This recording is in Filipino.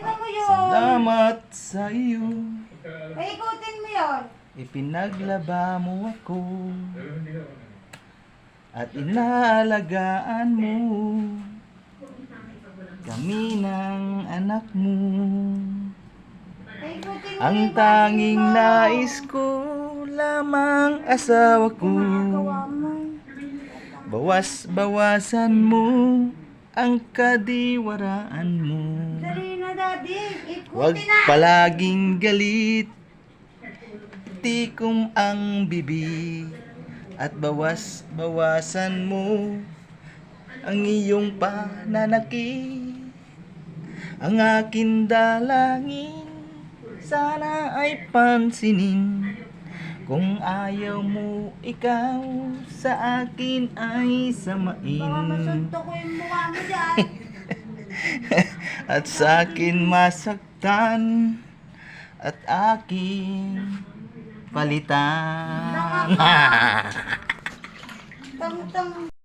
Ano yun? Salamat sa iyo. Paikutin mo yun. Ipinaglaba mo ako at inaalagaan mo kami ng anak mo. Paikutin mo Ang yung tanging mo. nais ko lamang asawa ko. Ginagawa mo. Bawas-bawasan mo ang kadiwaraan mo. Dali na, daddy. Ikutin Huwag na. palaging galit Tikom ang bibig At bawas-bawasan mo Ang iyong pananakit Ang akin dalangin Sana ay pansinin Kung ayaw mo ikaw Sa akin ay Baka samain masunto ko yung mukha mo dyan. at sa akin masaktan at aking palitan.